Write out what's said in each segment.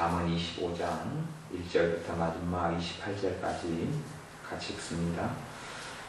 잠언 25장 1절부터 마지막 28절까지 같이 읽습니다.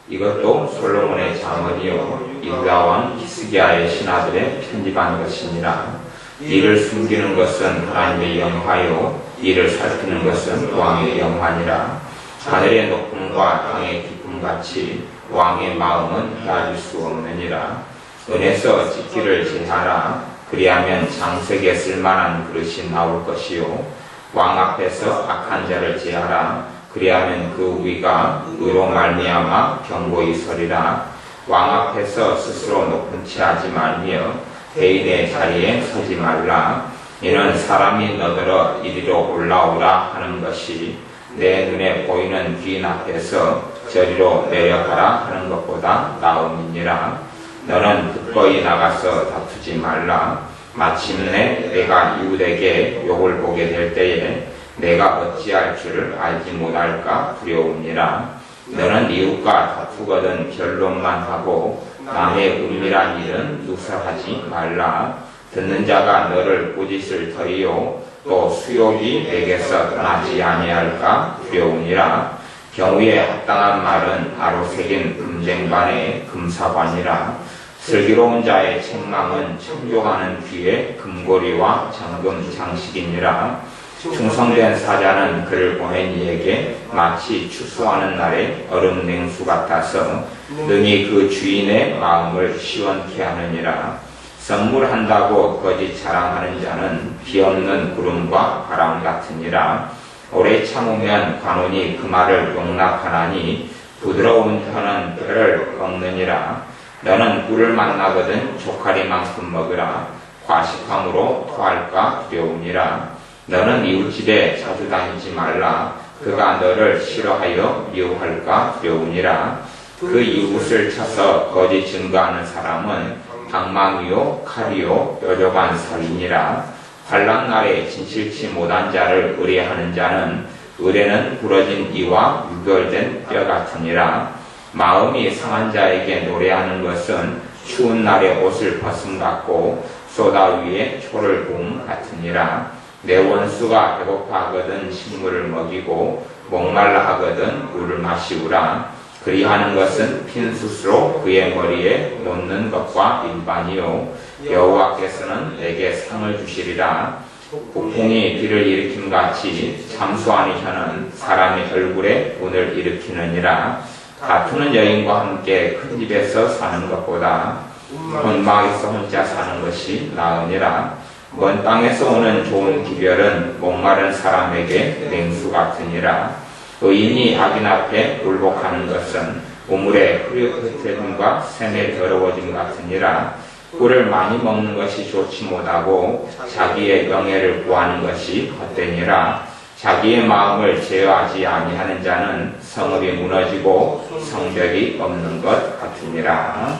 이것도 솔로몬의 잠언이요 이후야 왕 히스기야의 신하들의 편집한 것이니라. 이를 숨기는 것은 하나님의 영화요 이를 살피는 것은 왕의 영화니라. 하늘의 높음과 땅의 깊음 같이 왕의 마음은 헤아릴 수 없느니라. 은에서 짓기를 제하라. 그리하면 장색에 쓸만한 그릇이 나올 것이요. 왕 앞에서 악한 자를 제하라. 그리하면 그 위가 의로 말미암아 경고히 서리라. 왕 앞에서 스스로 높은 체하지 말며 대인의 자리에 서지 말라. 이는 사람이 너더러 이리로 올라오라 하는 것이 내 눈에 보이는 귀인 앞에서 저리로 내려가라 하는 것보다 나음이니라. 너는 듣거이 나가서 다투지 말라. 마침내 내가 이웃에게 욕을 보게 될 때에 내가 어찌할 줄을 알지 못할까 두려우니라. 너는 이웃과 다투거든 결론만 하고 남의 은밀한 일은 누설하지 말라. 듣는 자가 너를 꾸짖을 터이요 또 수욕이 내게서 떠나지 아니할까 두려우니라. 경우에 합당한 말은 아로새긴 금쟁반의 금사관이라. 슬기로운 자의 책망은 청종하는 귀에 금고리와 잠금 장식이니라. 충성된 사자는 그를 보낸 이에게 마치 추수하는 날의 얼음 냉수 같아서 능히 그 주인의 마음을 시원케 하느니라. 선물한다고 거짓 자랑하는 자는 비 없는 구름과 바람 같으니라. 오래 참으면 관원이 그 말을 용납하나니 부드러운 혀는 뼈를 꺾느니라. 너는 꿀을 만나거든 조카리만큼 먹으라. 과식함으로 토할까 두려우니라. 너는 이웃집에 자주 다니지 말라. 그가 너를 싫어하여 미워할까 두려우니라. 그 이웃을 쳐서 거짓 증거하는 사람은 방망이요 칼이요 뾰족한 살이니라. 환란 날에 진실치 못한 자를 의뢰하는 자는 의뢰는 부러진 이와 유결된 뼈 같으니라. 마음이 상한 자에게 노래하는 것은 추운 날에 옷을 벗음 같고 소다 위에 초를 봄 같으니라. 내 원수가 배고파하거든 식물을 먹이고 목말라 하거든 물을 마시우라. 그리하는 것은 핀 수스로 그의 머리에 놓는 것과 일반이요 여호와께서는 내게 상을 주시리라. 북풍이 비를 일으킴 같이 참수하는 혀는 사람의 얼굴에 운을 일으키느니라. 다투는 여인과 함께 큰 집에서 사는 것보다 혼방에서 혼자 사는 것이 나으니라. 먼 땅에서 오는 좋은 기별은 목마른 사람에게 냉수 같으니라. 의인이 악인 앞에 굴복하는 것은 우물의 흐릿해짐과 샘의 더러워짐 같으니라. 꿀을 많이 먹는 것이 좋지 못하고 자기의 명예를 구하는 것이 헛되니라. 자기의 마음을 제어하지 아니하는 자는 성읍이 무너지고 성벽이 없는 것 같으니라.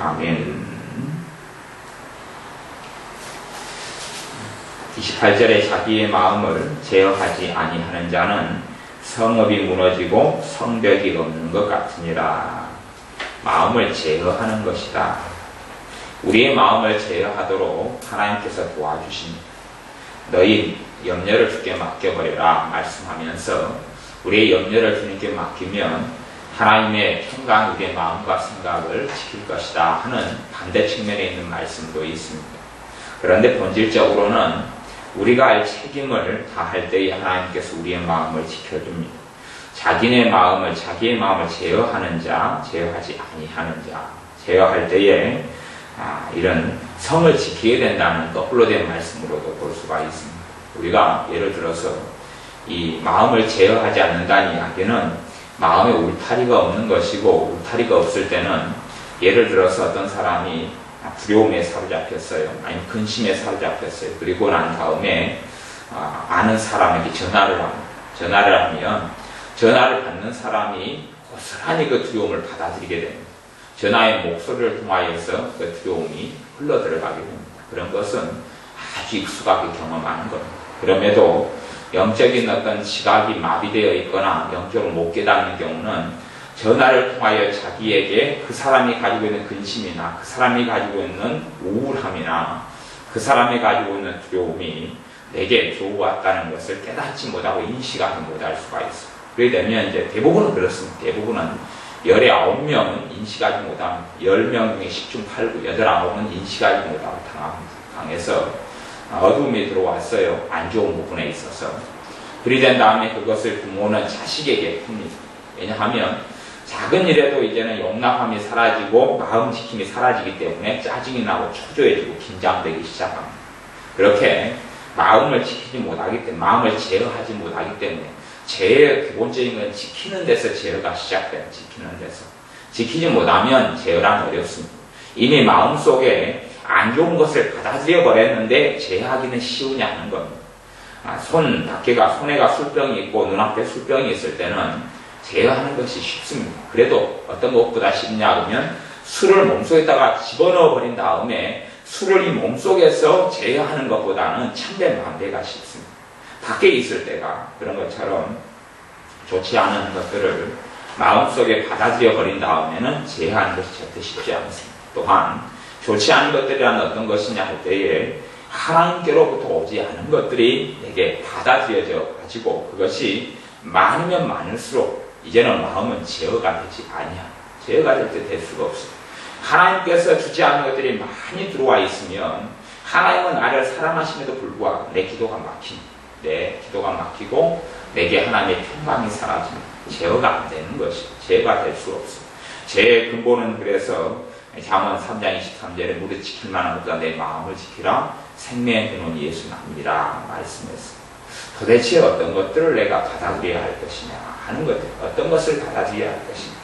아멘. 28절에 자기의 마음을 제어하지 아니하는 자는 성읍이 무너지고 성벽이 없는 것 같으니라. 마음을 제어하는 것이다. 우리의 마음을 제어하도록 하나님께서 도와주십니다. 너희 염려를 주께 맡겨버려라 말씀하면서 우리의 염려를 주님께 맡기면 하나님의 평강 우리의 마음과 생각을 지킬 것이다 하는 반대 측면에 있는 말씀도 있습니다. 그런데 본질적으로는 우리가 할 책임을 다할 때에 하나님께서 우리의 마음을 지켜줍니다. 자기네 마음을 자기의 마음을 제어하는 자, 제어하지 아니하는 자, 제어할 때에 아, 이런 성을 지키게 된다는 거꾸로 된 말씀으로도 볼 수가 있습니다. 우리가 예를 들어서 이 마음을 제어하지 않는다는 이야기는 마음에 울타리가 없는 것이고 울타리가 없을 때는 예를 들어서 어떤 사람이 두려움에 사로잡혔어요. 아니면 근심에 사로잡혔어요. 그리고 난 다음에 아, 는 사람에게 전화를 합니다. 전화를 하면 전화를 받는 사람이 고스란히 그 두려움을 받아들이게 됩니다. 전화의 목소리를 통하여서 그 두려움이 흘러 들어가게 됩니다. 그런 것은 아주 익숙하게 경험하는 겁니다. 그럼에도 영적인 어떤 지각이 마비되어 있거나 영적으로 못 깨닫는 경우는 전화를 통하여 자기에게 그 사람이 가지고 있는 근심이나 그 사람이 가지고 있는 우울함이나 그 사람이 가지고 있는 두려움이 내게 들어왔다는 것을 깨닫지 못하고 인식하지 못할 수가 있어. 그렇게 되면 이제 대부분은 그렇습니다. 대부분은 열에 아홉 명은 인식하지 못하면 열 명 중에 10중 8구, 여덟 아홉은 인식하지 못하고 당합니다. 당해서 어둠이 들어왔어요. 안 좋은 부분에 있어서. 그리 된 다음에 그것을 부모는 자식에게 풉니다. 왜냐하면 작은 일에도 이제는 용납함이 사라지고 마음 지킴이 사라지기 때문에 짜증이 나고 초조해지고 긴장되기 시작합니다. 그렇게 마음을 지키지 못하기 때문에 마음을 제어하지 못하기 때문에 제의 기본적인 건 지키는 데서 제어가 시작돼요. 지키는 데서 지키지 못하면 제어란 어렵습니다. 이미 마음 속에 안 좋은 것을 받아들여 버렸는데 제어하기는 쉬우냐 하는 겁니다. 아, 손 밖에가 손에가 술병이 있고 눈앞에 술병이 있을 때는 제어하는 것이 쉽습니다. 그래도 어떤 것보다 쉽냐 그러면 술을 몸속에다가 집어넣어 버린 다음에 술을 이 몸속에서 제어하는 것보다는 천배 만배가 쉽습니다. 밖에 있을 때가 그런 것처럼 좋지 않은 것들을 마음속에 받아들여 버린 다음에는 제어하는 것이 절대 쉽지 않습니다. 또한 좋지 않은 것들이란 어떤 것이냐 할 때에 하나님께로부터 오지 않은 것들이 내게 받아들여져 가지고 그것이 많으면 많을수록 이제는 마음은 제어가 되지 아니야. 제어가 될 때 될 수가 없어. 하나님께서 주지 않은 것들이 많이 들어와 있으면 하나님은 나를 사랑하심에도 불구하고 내 기도가 막힙니다. 내 기도가 막히고 내게 하나님의 평강이 사라집니다. 제어가 안 되는 것이 제어가 될 수 없어. 제 근본은 그래서 잠언 3장 23절에 무릇 지킬 만한 것보다 내 마음을 지키라 생명의 근원 예수 남이라 말씀했어. 도대체 어떤 것들을 내가 받아들여야 할 것이냐 하는 것들 어떤 것을 받아들여야 할 것이냐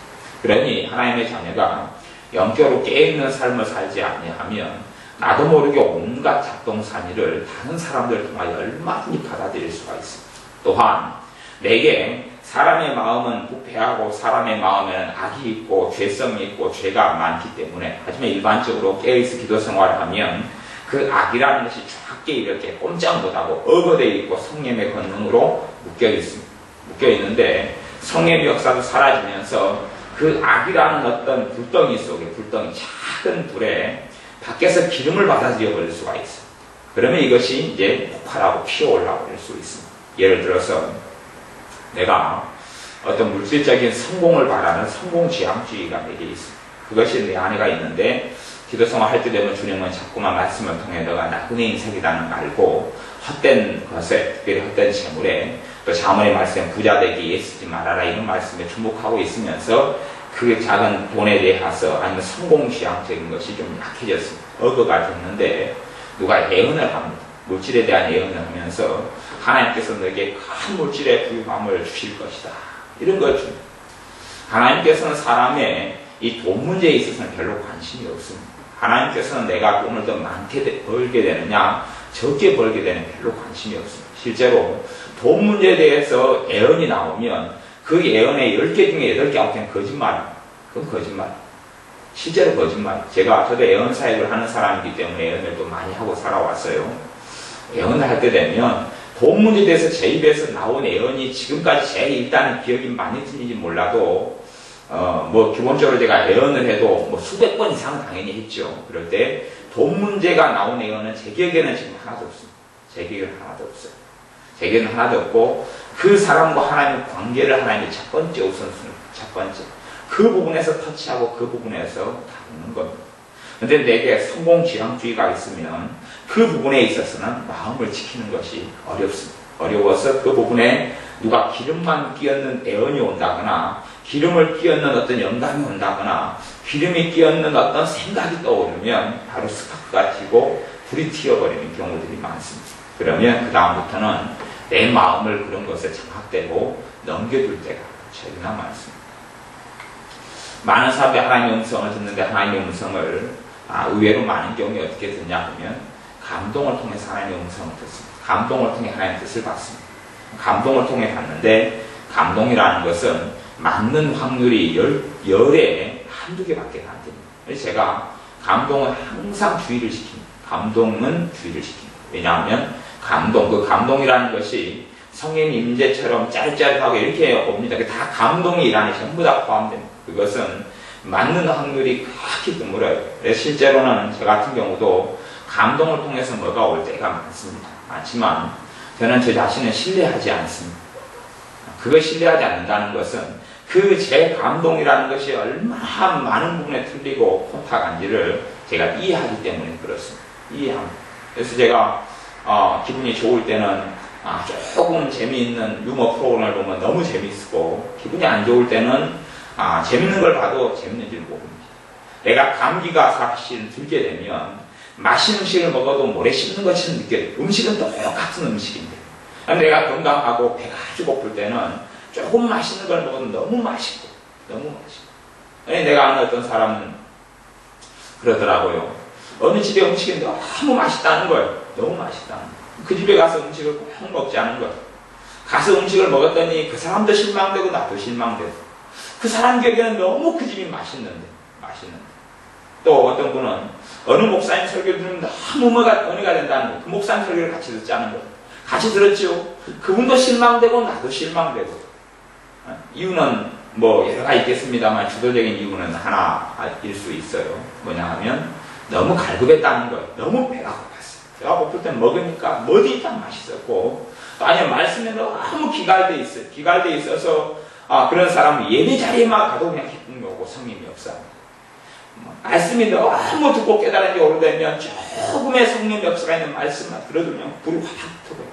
그러니 하나님의 자녀가 영적으로 깨있는 삶을 살지 아니하면 나도 모르게 온갖 작동산이를 다른 사람들 통하여 얼마든지 받아들일 수가 있습니다. 또한 내게 사람의 마음은 부패하고 사람의 마음에는 악이 있고 죄성이 있고 죄가 많기 때문에 하지만 일반적으로 깨어있어 기도 생활을 하면 그 악이라는 것이 쫙게 이렇게 꼼짝 못하고 어거되어 있고 성령의 권능으로 묶여 있습니다. 묶여 있는데 성령의 역사도 사라지면서 그 악이라는 어떤 불덩이 속에 불덩이 작은 불에 밖에서 기름을 받아들여 버릴 수가 있어요. 그러면 이것이 이제 폭발하고 피어올라 버릴 수 있습니다. 예를 들어서 내가 어떤 물질적인 성공을 바라는 성공지향주의가 내게 있습니다. 그것이 내 안에가 있는데 기도성을 할때 되면 주님은 자꾸만 말씀을 통해 너가 나그네 인생이라는 걸 알고 헛된 것에 특별히 헛된 재물에 또 자문의 말씀 부자 되기에 쓰지 말아라 이런 말씀에 주목하고 있으면서 그 작은 돈에 대해서 아니면 성공지향적인 것이 좀 약해졌습니다. 어거가 됐는데 누가 예언을 합니다. 물질에 대한 예언을 하면서 하나님께서 너에게 큰 물질의 부유함을 주실 것이다. 이런 걸 줍니다. 하나님께서는 사람의 이 돈 문제에 있어서는 별로 관심이 없습니다. 하나님께서는 내가 돈을 더 많게 벌게 되느냐, 적게 벌게 되는 별로 관심이 없습니다. 실제로 돈 문제에 대해서 예언이 나오면 그 예언의 10개 중에 8개, 9개는 거짓말입니다. 그건 거짓말. 실제로 거짓말. 제가, 저도 예언 사역을 하는 사람이기 때문에 예언을 또 많이 하고 살아왔어요. 예언을 할 때 되면 돈 문제에 대해서 제 입에서 나온 예언이 지금까지 제 일단은 기억이 많이 틀리지 몰라도 어, 뭐, 기본적으로 제가 예언을 해도 뭐 수백 번 이상은 당연히 했죠. 그럴 때, 돈 문제가 나온 예언은 제 기억에는 지금 하나도 없습니다. 제 기억에는 하나도 없어요. 제 기억에는 하나도 없고, 그 사람과 하나님의 관계를 하나님의 첫 번째 우선순위, 첫 번째. 그 부분에서 터치하고 그 부분에서 다루는 겁니다. 근데 내게 성공 지향주의가 있으면 그 부분에 있어서는 마음을 지키는 것이 어렵습니다. 어려워서 그 부분에 누가 기름만 끼얹는 애언이 온다거나 기름을 끼얹는 어떤 영감이 온다거나 기름이 끼얹는 어떤 생각이 떠오르면 바로 스파크가 튀고 불이 튀어버리는 경우들이 많습니다. 그러면 그 다음부터는 내 마음을 그런 것에 장악되고 넘겨둘 때가 최대나 많습니다. 많은 사람들이 하나님의 음성을 듣는데 하나님의 음성을 아, 의외로 많은 경우에 어떻게 듣냐 하면 감동을 통해서 하나님의 음성을 듣습니다. 감동을 통해 하나님의 뜻을 받습니다. 감동을 통해 받는데 감동이라는 것은 맞는 확률이 열, 열에 한두 개밖에 안 됩니다. 그래서 제가 감동은 항상 주의를 시킵니다. 감동은 주의를 시킵니다. 왜냐하면 감동, 그 감동이라는 것이 성령 임재처럼 짜릿짜릿하고 이렇게 옵니다. 다 감동이 일 안에 전부 다 포함됩니다. 그것은 맞는 확률이 그렇게 드물어요. 실제로는 저 같은 경우도 감동을 통해서 뭐가 올 때가 많습니다. 많지만 저는 저 자신을 신뢰하지 않습니다. 그걸 신뢰하지 않는다는 것은 그 제 감동이라는 것이 얼마나 많은 부분에 틀리고 혼탁한지를 제가 이해하기 때문에 그렇습니다. 이해합니다. 그래서 제가 어, 기분이 좋을 때는 아, 조금 재미있는 유머 프로그램을 보면 너무 재미있고 기분이 안 좋을 때는 아, 재밌는 걸 봐도 재밌는지를 모릅니다. 내가 감기가 사실 들게 되면 맛있는 음식을 먹어도 모래 씹는 것처럼 느껴요. 음식은 똑같은 음식인데. 내가 건강하고 배가 아주 고플 때는 조금 맛있는 걸 먹어도 너무 맛있고, 너무 맛있고. 내가 아는 어떤 사람은 그러더라고요. 어느 집에 음식이 너무 맛있다는 거예요. 너무 맛있다는 거예요. 그 집에 가서 음식을 꼭 먹지 않은 거예요. 가서 음식을 먹었더니 그 사람도 실망되고 나도 실망되고 그 사람 기억에는 너무 그 집이 맛있는데 맛있는데 또 어떤 분은 어느 목사님 설교 들으면 너무 뭐가 은혜가 된다는 거예요. 그 목사님 설교를 같이 듣지 않은 거예요. 같이 들었죠. 그분도 실망되고 나도 실망되고 어? 이유는 뭐 여러 가지 있겠습니다만 주도적인 이유는 하나일 수 있어요. 뭐냐 하면 너무 갈급했다는 거예요. 너무 배가 고팠어요. 배가 고플 땐 먹으니까 뭐든지 다 맛있었고 또 아니면 말씀에 너무 기갈돼 있어요. 기갈돼 있어서 아, 그런 사람은 예배 자리에만 가도 그냥 기쁜 거고 성님이 없어요. 말씀이 너무 듣고 깨달은지 오래되면 조금의 성령 역사가 있는 말씀만 그냥 불이 확 터져요.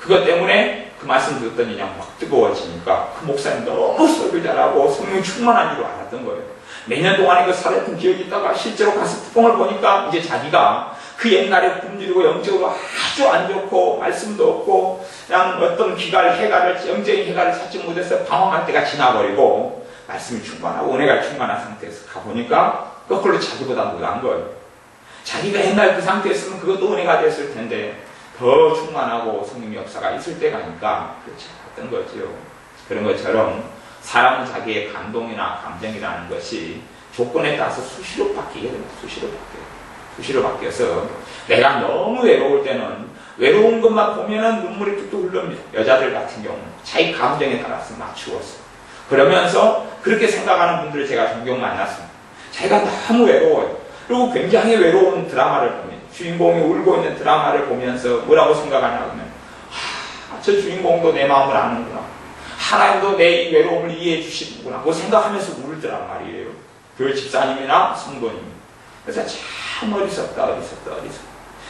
그것 때문에 그 말씀 듣더니 그냥 확 뜨거워지니까 그 목사님 너무 설교 잘하고 성령 충만한 줄로 알았던 거예요. 몇 년 동안 이거 살았던 기억이 있다가 실제로 가서 특공을 보니까 이제 자기가 그 옛날에 굶주리고 영적으로 아주 안 좋고 말씀도 없고 그냥 어떤 기갈 해가를 영적인 해가를 찾지 못해서 방황할 때가 지나버리고 말씀이 충만하고 은혜가 충만한 상태에서 가보니까 거꾸로 자기보다 못한 거예요. 자기가 옛날 그 상태였으면 그것도 은혜가 됐을 텐데 더 충만하고 성령 역사가 있을 때 가니까 그렇지 않았던 거죠. 그런 것처럼 사람은 자기의 감동이나 감정이라는 것이 조건에 따라서 수시로 바뀌게 됩니다. 수시로 바뀌어요. 수시로 바뀌어서 내가 너무 외로울 때는 외로운 것만 보면은 눈물이 뚝뚝 흘릅니다. 여자들 같은 경우는 자기 감정에 따라서 맞추었어. 그러면서 그렇게 생각하는 분들을 제가 종종 만났습니다. 자기가 너무 외로워요. 그리고 굉장히 외로운 드라마를 보면 주인공이 울고 있는 드라마를 보면서 뭐라고 생각하냐 하면 하, 저 주인공도 내 마음을 아는구나. 하나님도 내 이 외로움을 이해해 주시는구나. 그 생각하면서 울더란 말이에요. 교회 집사님이나 성도님. 그래서 참 어리석다, 어리석다, 어리석다.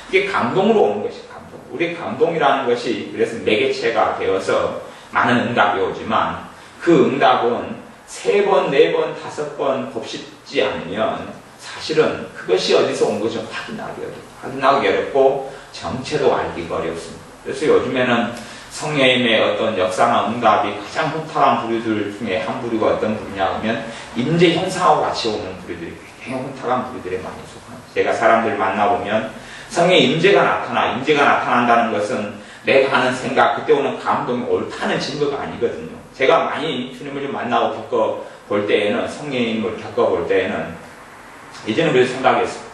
이게 감동으로 오는 것이 감동. 우리 감동이라는 것이 그래서 매개체가 되어서 많은 응답이 오지만 그 응답은 세 번, 네 번, 다섯 번 곱씹지 않으면 사실은 그것이 어디서 온 것이 확인하기 어렵고, 확인하기 어렵고 정체도 알기가 어렵습니다. 그래서 요즘에는 성령님의 어떤 역사나 응답이 가장 혼탁한 부류들 중에 한 부류가 어떤 부류냐 하면 임재 현상하고 같이 오는 부류들이 혼탁한 부류들에 많이 속합니다. 제가 사람들 만나보면 성의 임재가 나타나, 임재가 나타난다는 것은 내가 하는 생각, 그때 오는 감동이 옳다는 증거가 아니거든요. 제가 많이 주님을 좀 만나고 겪어볼 때에는, 성령님을 겪어볼 때에는, 이제는 그래서 생각했어요.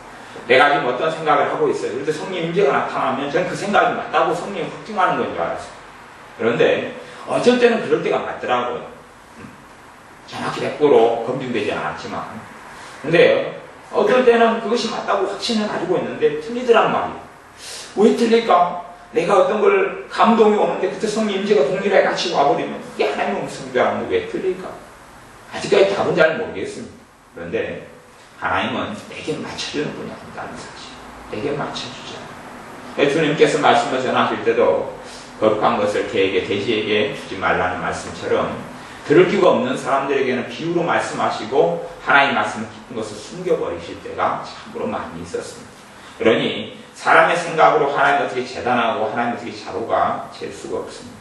내가 지금 어떤 생각을 하고 있어요. 그런데 성령 임재가 나타나면 저는 그 생각이 맞다고 성령이 확증하는 건 줄 알았어요. 그런데 어쩔 때는 그럴 때가 맞더라고요. 음. 정확히 100% 검증되지 않았지만. 근데 어떨 때는 그것이 맞다고 확신을 가지고 있는데 틀리더란 말이에요. 왜 틀릴까? 내가 어떤 걸 감동이 오는데 그때 성령 임재가 동일하게 같이 와버리면 이게 하나님의 말씀이라는 왜 틀릴까? 아직까지 답은 잘 모르겠습니다. 그런데 하나님은 내게 맞춰주는 분이 아니다는 사실. 내게 맞춰주잖아요. 주님께서 말씀을 전하실 때도 거룩한 것을 개에게 돼지에게 주지 말라는 말씀처럼 들을 기가 없는 사람들에게는 비유로 말씀하시고 하나님 말씀을 깊은 것을 숨겨버리실 때가 참으로 많이 있었습니다. 그러니 사람의 생각으로 하나님 어떻게 재단하고 하나님 어떻게 자로가 될 수가 없습니다.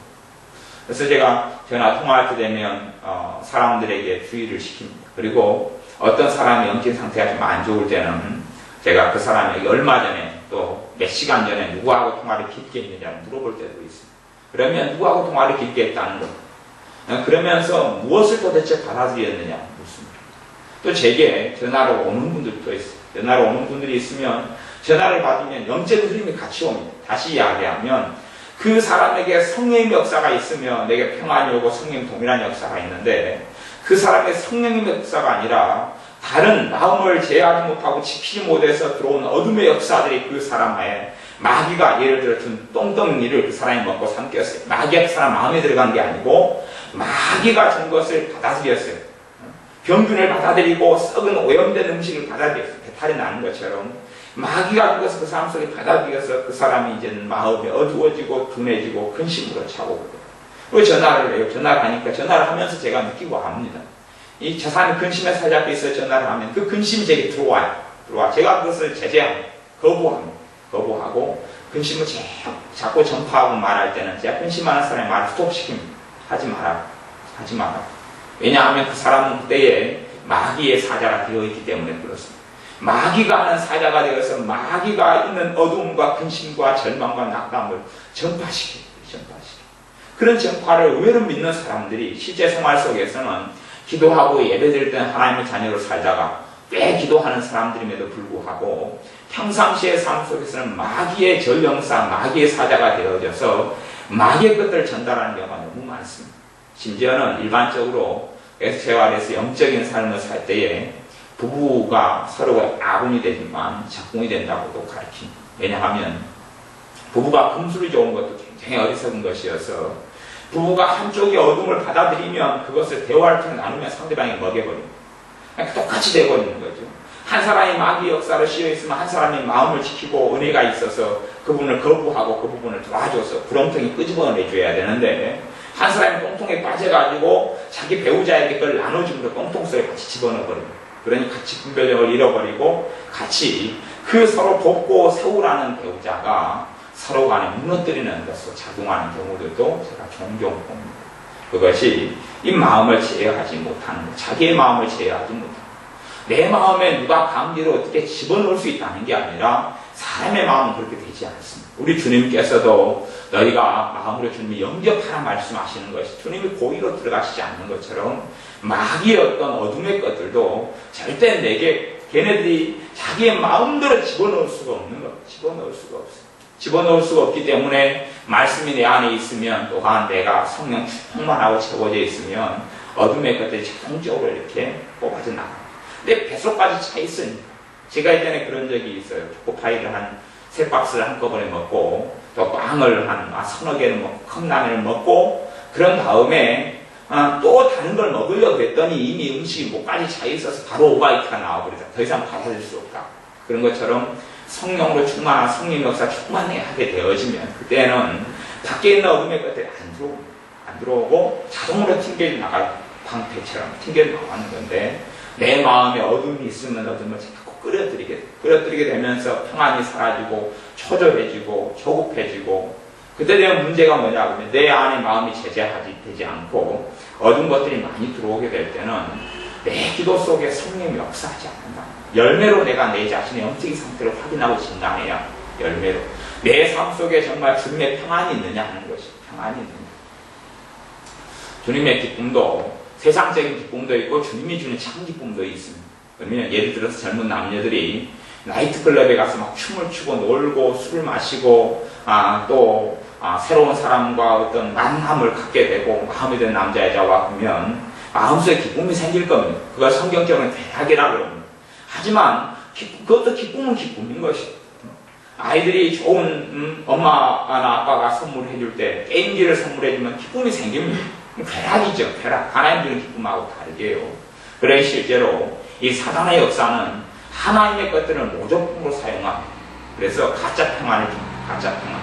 그래서 제가 전화 통화할 때 되면 어, 사람들에게 주의를 시킵니다. 그리고 어떤 사람의 영적 상태가 좀 안 좋을 때는 제가 그 사람에게 얼마 전에 또 몇 시간 전에 누구하고 통화를 깊게 했느냐를 물어볼 때도 있습니다. 그러면 누구하고 통화를 깊게 했다는 것. 그러면서 무엇을 도대체 받아들였느냐 묻습니다. 또 제게 전화로 오는 분들도 있어요. 전화로 오는 분들이 있으면 전화를 받으면 영적인 흐름이 같이 옵니다. 다시 이야기하면 그 사람에게 성령의 역사가 있으면 내게 평안이 오고 성령 동일한 역사가 있는데 그 사람의 성령의 역사가 아니라 다른 마음을 제어하지 못하고 지키지 못해서 들어온 어둠의 역사들이 그 사람의 마귀가 예를 들어 준 똥덩이를 그 사람이 먹고 삼켰어요. 마귀가 그 사람 마음에 들어간 게 아니고 마귀가 준 것을 받아들였어요. 병균을 받아들이고 썩은 오염된 음식을 받아들였어요. 배탈이 나는 것처럼 마귀가 그것을 그 사람 속에 받아들여서 그 사람이 이제 마음이 어두워지고 둔해지고 근심으로 차고 그리고 전화를 해요. 전화를 하니까 전화를 하면서 제가 느끼고 합니다. 이저 사람이 근심에 사잡혀 있어 전화를 하면 그 근심이 제게 들어와요. 들어와. 제가 그것을 제재합니다. 거부합니다. 거부하고 근심을 자꾸 전파하고 말할 때는 제가 근심하는 사람의 말을 스톱시킵니다. 하지 마라. 하지 마라. 왜냐하면 그 사람은 그때에 마귀의 사자가 되어 있기 때문에 그렇습니다. 마귀가 하는 사자가 되어서 마귀가 있는 어두움과 근심과 절망과 낙담을 전파시킵니다. 전파시킵니다. 그런 전파를 의외로 믿는 사람들이 실제 생활 속에서는 기도하고 예배 드릴 때는 하나님의 자녀로 살다가 꽤 기도하는 사람들임에도 불구하고 평상시의 삶 속에서는 마귀의 전령사, 마귀의 사자가 되어져서 마귀의 것들을 전달하는 경우가 너무 많습니다. 심지어는 일반적으로 생활에서 영적인 삶을 살 때에 부부가 서로가 아군이 되지만 적군이 된다고도 가르칩니다. 왜냐하면 부부가 금술이 좋은 것도 굉장히 어리석은 것이어서 부부가 한쪽이 어둠을 받아들이면 그것을 대화할 때 나누면 상대방이 먹여버립니다. 그러니까 똑같이 되어버리는 거죠. 한 사람이 마귀 역사로 씌여 있으면 한 사람이 마음을 지키고 은혜가 있어서 그분을 거부하고 그 부분을 도와줘서 구렁텅이 끄집어내 줘야 되는데 한 사람이 똥통에 빠져가지고 자기 배우자에게 그걸 나눠주면서 똥통 속에 같이 집어넣어버립니다. 그러니 같이 분별력을 잃어버리고 같이 그 서로 돕고 세우라는 배우자가 서로 간에 무너뜨리는 것으로 작용하는 경우들도 제가 종종 봅니다. 그것이 이 마음을 제어하지 못하는 것, 자기의 마음을 제어하지 못하는 것. 내 마음에 누가 강제로 어떻게 집어넣을 수 있다는 게 아니라 사람의 마음은 그렇게 되지 않습니다. 우리 주님께서도 너희가 마음으로 주님이 영접하라 말씀하시는 것이 주님이 고의로 들어가시지 않는 것처럼 마귀의 어떤 어둠의 것들도 절대 내게 걔네들이 자기의 마음대로 집어넣을 수가 없는 것, 집어넣을 수가 없어요. 집어넣을 수가 없기 때문에 말씀이 내 안에 있으면 또한 내가 성령 충만하고 채워져 있으면 어둠의 것들이 자동적으로 이렇게 뽑아져 나가. 내 뱃속까지 차 있으니까. 제가 예전에 그런 적이 있어요. 초코파이를 한 세 박스를 한꺼번에 먹고 또 빵을 한 아, 서너 개를 먹고 컵라면을 먹고 그런 다음에 아, 또 다른 걸 먹으려고 했더니 이미 음식이 목까지 차 있어서 바로 오바이트가 나와버리다. 더 이상 받아들일 수 없다. 그런 것처럼 성령으로 충만한 성령 역사 충만하게 되어지면 그때는 밖에 있는 어둠의 것들이 안 들어오고 안 들어오고 자동으로 튕겨 나갈 방패처럼 튕겨 나가는 건데 내 마음에 어둠이 있으면 어둠을 자꾸 끌어들이게 끌어들이게 되면서 평안이 사라지고 초조해지고 조급해지고 그때 되면 문제가 뭐냐 하면 내 안에 마음이 제재하지 되지 않고 어두운 것들이 많이 들어오게 될 때는 내 기도 속에 성령이 역사하지 않는다. 열매로 내가 내 자신의 영적인 상태를 확인하고 진단해야 열매로 내 삶 속에 정말 주님의 평안이 있느냐 하는 것이 평안이 있느냐. 주님의 기쁨도 세상적인 기쁨도 있고 주님이 주는 참 기쁨도 있습니다. 그러면 예를 들어서 젊은 남녀들이 나이트클럽에 가서 막 춤을 추고 놀고 술을 마시고 아, 또 아, 새로운 사람과 어떤 만남을 갖게 되고 마음에 드는 남자 여자와 보면 마음속에 기쁨이 생길 겁니다. 그걸 성경적으로는 대학이라고 합니다. 하지만 그것도 기쁨은 기쁨인 것이 아이들이 좋은 음, 엄마나 아빠가 선물해 줄 때 게임기를 선물해 주면 기쁨이 생깁니다. 쾌락이죠. 쾌락. 하나님 주는 기쁨하고 다르게요. 그래 실제로 이 사단의 역사는 하나님의 것들을 모조품으로 사용합니다. 그래서 가짜 평안을 줍니다. 가짜 평안.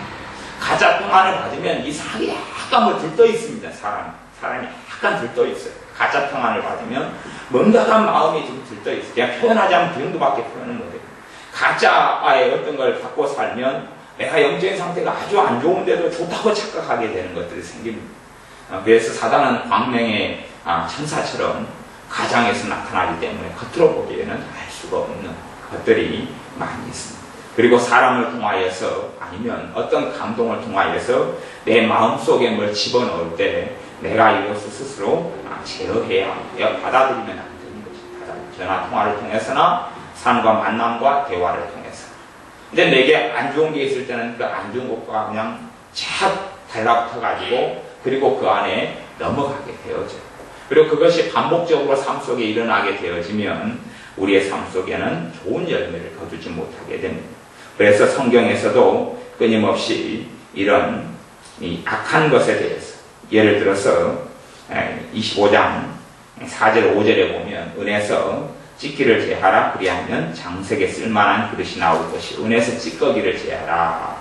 가짜 평안을 받으면 이 사람이 약간 뭐 들떠 있습니다. 사람. 사람이 약간 들떠 있어요. 가짜 평안을 받으면 뭔가가 마음이 좀 들떠 있어요. 그냥 표현하자면 그 정도밖에 표현을 못해요. 가짜의 어떤 걸 갖고 살면 내가 영적인 상태가 아주 안 좋은데도 좋다고 착각하게 되는 것들이 생깁니다. 어, 그래서 사단은 광명의 아, 천사처럼 가장에서 나타나기 때문에 겉으로 보기에는 알 수가 없는 것들이 많이 있습니다. 그리고 사람을 통하여서 아니면 어떤 감동을 통하여서 내 마음속에 뭘 집어넣을 때 내가 이것을 스스로 아, 제어해야 받아들이면 안 되는 것입니다. 전화 통화를 통해서나 사람과 만남과 대화를 통해서. 근데 내게 안 좋은 게 있을 때는 그 안 좋은 것과 그냥 착 달라붙어가지고 그리고 그 안에 넘어가게 되어져요. 그리고 그것이 반복적으로 삶 속에 일어나게 되어지면 우리의 삶 속에는 좋은 열매를 거두지 못하게 됩니다. 그래서 성경에서도 끊임없이 이런 이 악한 것에 대해서 예를 들어서 25장 4절 5절에 보면 은에서 찢기를 제하라 그리하면 장색에 쓸만한 그릇이 나올 것이 은에서 찌꺼기를 제하라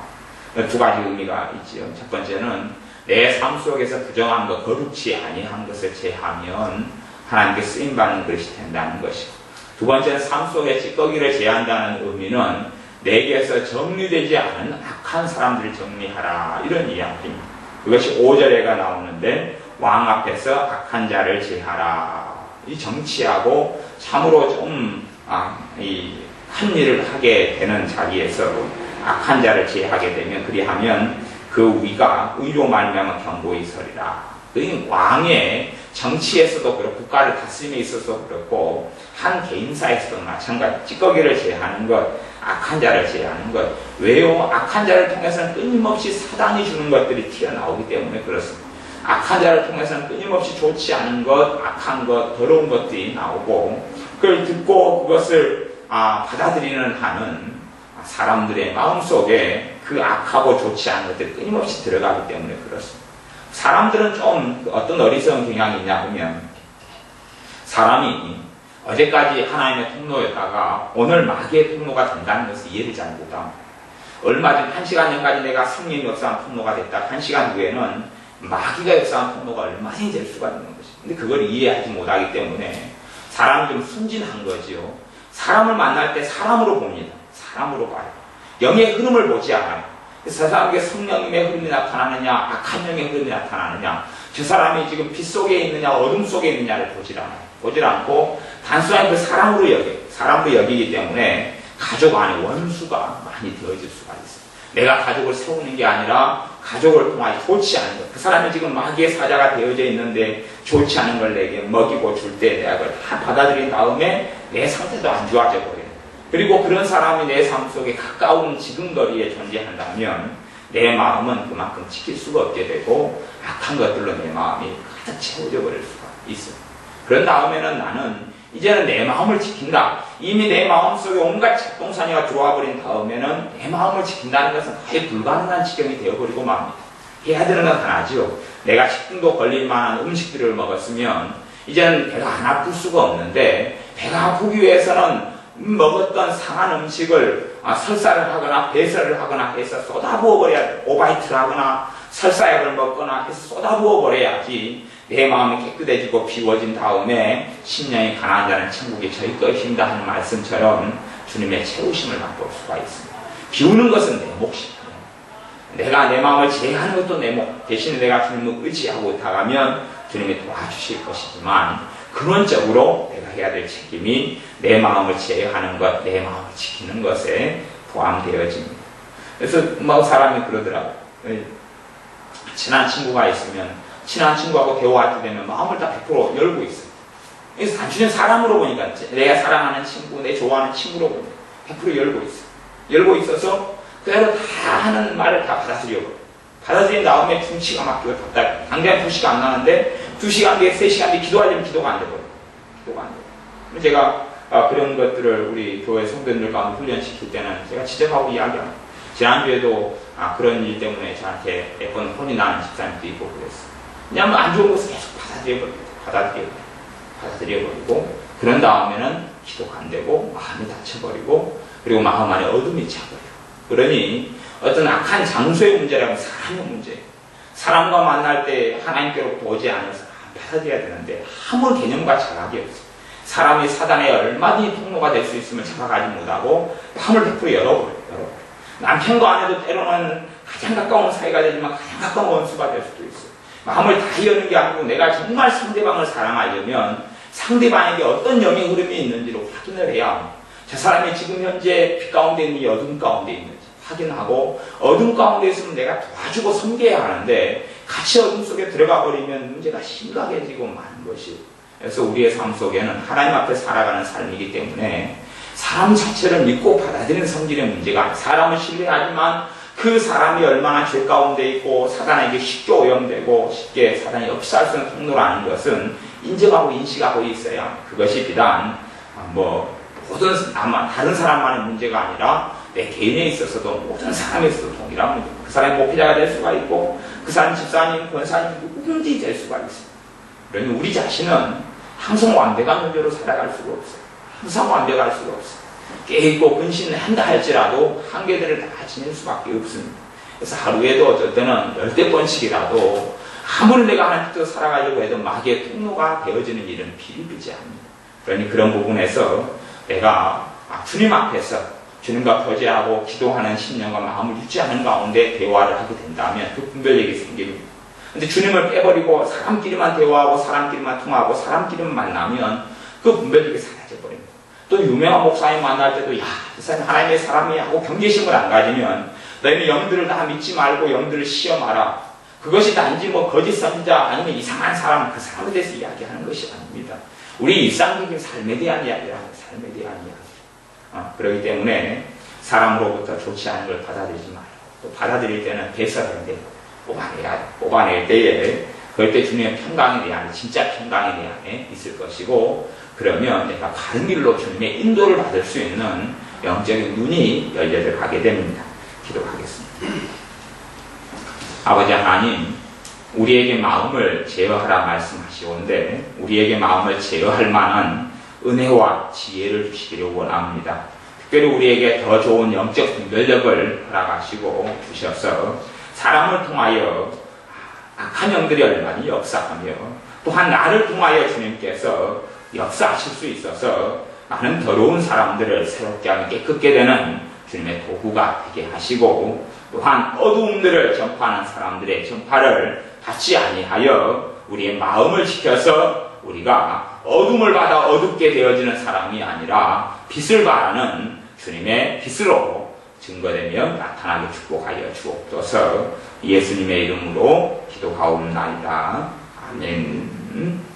두 가지 의미가 있지요. 첫 번째는 내 삶 속에서 부정한 것, 거룩치 아니한 것을 제하면 하나님께 쓰임 받는 것이 된다는 것이고 두 번째는 삶 속에 찌꺼기를 제한다는 의미는 내게서 정리되지 않은 악한 사람들을 정리하라 이런 이야기입니다. 그것이 5절에가 나오는데 왕 앞에서 악한 자를 제하라 이 정치하고 참으로 좀 아, 일을 하게 되는 자리에서 악한 자를 제하게 되면 그리하면 그 위가 의로 말미암아 경고히 서리라. 그 왕의 정치에서도 그렇고 국가를 다스림에 있어서 그렇고 한 개인사에서도 마찬가지 찌꺼기를 제하는 것 악한 자를 제하는 것 왜요? 악한 자를 통해서는 끊임없이 사단이 주는 것들이 튀어나오기 때문에 그렇습니다. 악한 자를 통해서는 끊임없이 좋지 않은 것, 악한 것, 더러운 것들이 나오고 그걸 듣고 그것을 아, 받아들이는 한은 사람들의 마음속에 그 악하고 좋지 않은 것들이 끊임없이 들어가기 때문에 그렇습니다. 사람들은 좀 어떤 어리석은 경향이 있냐 하면 사람이 어제까지 하나님의 통로였다가 오늘 마귀의 통로가 된다는 것을 이해를 잘 못합니다. 얼마 전 한 시간 전까지 내가 성령 역사한 통로가 됐다. 한 시간 후에는 마귀가 역사한 통로가 얼마나 될 수가 있는 것이. 근데 그걸 이해하지 못하기 때문에 사람이 좀 순진한 거지요. 사람을 만날 때 사람으로 봅니다. 사람으로 봐요. 영의 흐름을 보지 않아요. 세상에 성령님의 흐름이 나타나느냐, 악한 영의 흐름이 나타나느냐, 저 사람이 지금 빛 속에 있느냐, 어둠 속에 있느냐를 보질 않아요. 보질 않고 단순한 그 사람으로 여기, 사람으로 여기기 때문에 가족 안에 원수가 많이 되어질 수가 있어요. 내가 가족을 세우는 게 아니라 가족을 통하여 좋지 않은 것. 그 사람이 지금 마귀의 사자가 되어져 있는데 좋지 않은 걸 내게 먹이고 줄 때 내가 그걸 다 받아들인 다음에 내 상태도 안 좋아져 버려요. 그리고 그런 사람이 내 삶 속에 가까운 지금 거리에 존재한다면 내 마음은 그만큼 지킬 수가 없게 되고 악한 것들로 내 마음이 가득 채워져 버릴 수가 있어요. 그런 다음에는 나는 이제는 내 마음을 지킨다. 이미 내 마음 속에 온갖 작동산이가 들어와 버린 다음에는 내 마음을 지킨다는 것은 거의 불가능한 지경이 되어버리고 맙니다. 해야 되는 건 하나지요. 내가 식중독 걸릴 만한 음식들을 먹었으면 이제는 배가 안 아플 수가 없는데 배가 아프기 위해서는 먹었던 상한 음식을 아, 설사를 하거나 배설을 하거나 해서 쏟아부어 버려야 오바이트를 하거나 설사약을 먹거나 해서 쏟아부어 버려야지 내 마음이 깨끗해지고 비워진 다음에 심령이 가난한 자는 천국에 저희 것입니다 하는 말씀처럼 주님의 채우심을 맛볼 수가 있습니다. 비우는 것은 내 몫입니다. 내가 내 마음을 제하는 것도 내 몫. 대신에 내가 주님을 의지하고 나가면 주님이 도와주실 것이지만 근원적으로 내가 해야 될 책임이 내 마음을 제어하는 것, 내 마음을 지키는 것에 포함되어집니다. 그래서 뭐 사람이 그러더라고요. 친한 친구가 있으면 친한 친구하고 대화할 때 되면 마음을 다 100% 열고 있어요. 그래서 단순히 사람으로 보니까 내가 사랑하는 친구, 내 좋아하는 친구로 보니까 100% 열고 있어요. 열고 있어서 그대로 다 하는 말을 다 받아들여버려요. 받아들인 다음에 중치가 막히고 답답해. 당장 2시간 안 나는데 2시간 뒤에 3시간 뒤에 기도하려면 기도가 안 되거든요. 기도가 안 돼요. 제가 아, 그런 것들을 우리 교회 성도들 가운데 훈련시킬 때는 제가 지적하고 이야기합니다. 지난주에도 아, 그런 일 때문에 저한테 몇번 혼이 나는 집사님도 있고 그랬어요. 왜냐하면 안 좋은 것을 계속 받아들여버리고, 받아들여버리고, 받아들여버리고, 그런 다음에는 기도가 안 되고, 마음이 다쳐버리고, 그리고 마음 안에 어둠이 차버려요. 그러니 어떤 악한 장소의 문제라면 사람의 문제예요. 사람과 만날 때 하나님께로부터 오지 않아서 받아들여야 되는데 아무런 개념과 자각이 없어요. 사람이 사단에 얼마든지 통로가 될 수 있으면 자각하지 못하고 100% 열어버려요. 열어버려요. 남편과 아내도 때로는 가장 가까운 사이가 되지만 가장 가까운 원수가 될 수도 있어요. 마음을 다 여는 게 아니고 내가 정말 상대방을 사랑하려면 상대방에게 어떤 영의 흐름이 있는지를 확인을 해야 합니다. 저 사람이 지금 현재 빛 가운데 있는지 어둠 가운데 있는지 확인하고 어둠 가운데 있으면 내가 도와주고 섬겨야 하는데 같이 어둠 속에 들어가 버리면 문제가 심각해지고 마는 것이 그래서 우리의 삶 속에는 하나님 앞에 살아가는 삶이기 때문에 사람 자체를 믿고 받아들이는 성질의 문제가 사람을 신뢰하지만 그 사람이 얼마나 죄 가운데 있고 사단에게 쉽게 오염되고 쉽게 사단이 역사할 수 있는 통로라는 것은 인정하고 인식하고 있어야 그것이 비단 뭐 모든 아마 다른 사람만의 문제가 아니라 내 개인에 있어서도 모든 사람에 있어도 동일합니다. 그 사람이 목회자가 될 수가 있고 그 사람 집사님, 권사님 누구든지 될 수가 있어요. 그러니 우리 자신은 항상 완벽한 존재로 살아갈 수가 없어요. 항상 완벽할 수가 없어요. 깨있고 근신한다 할지라도 한계들을 다 지낼 수밖에 없습니다. 그래서 하루에도 어쩔 때는 열대 번씩이라도 아무리 내가 하나님 뜻 살아가려고 해도 마귀의 통로가 되어지는 일은 비일비재합니다. 그러니 그런 부분에서 내가 아, 주님 앞에서 주님과 거제하고 기도하는 신념과 마음을 유지하는 가운데 대화를 하게 된다면 그 분별력이 생깁니다. 근데 주님을 빼버리고 사람끼리만 대화하고 사람끼리만 통하고 사람끼리만 만나면 그 분별력이 사라져버립니다. 또 유명한 목사님 만날 때도 야, 이 사람 하나님의 사람이 하고 경계심을 안 가지면 너희는 영들을 다 믿지 말고 영들을 시험하라. 그것이 단지 뭐 거짓 선지자 아니면 이상한 사람 그 사람에 대해서 이야기하는 것이 아닙니다. 우리 일상적인 삶에 대한 이야기라는 삶에 대한 이야기. 어, 그렇기 때문에 사람으로부터 좋지 않은 걸 받아들이지 말고 또 받아들일 때는 돼요. 뽑아내야 돼. 뽑아낼 때에 그럴 때 주님의 평강에 대한 진짜 평강에 대한 있을 것이고 그러면 내가 바른 길로 주님의 인도를 받을 수 있는 영적인 눈이 열려 가게 됩니다. 기도하겠습니다. 아버지 하나님, 우리에게 마음을 제어하라 말씀하시온데 우리에게 마음을 제어할 만한 은혜와 지혜를 주시기를 원합니다. 특별히 우리에게 더 좋은 영적 분별력을 허락하시고 주셔서 사람을 통하여 악한 영들이 얼마나 역사하며 또한 나를 통하여 주님께서 역사하실 수 있어서 많은 더러운 사람들을 새롭게 하며 깨끗게 되는 주님의 도구가 되게 하시고 또한 어두움들을 전파하는 사람들의 전파를 받지 아니하여 우리의 마음을 지켜서 우리가 어둠을 받아 어둡게 되어지는 사람이 아니라 빛을 바라는 주님의 빛으로 증거되며 나타나게 축복하여 주옵소서 예수님의 이름으로 기도하옵나이다. 아멘.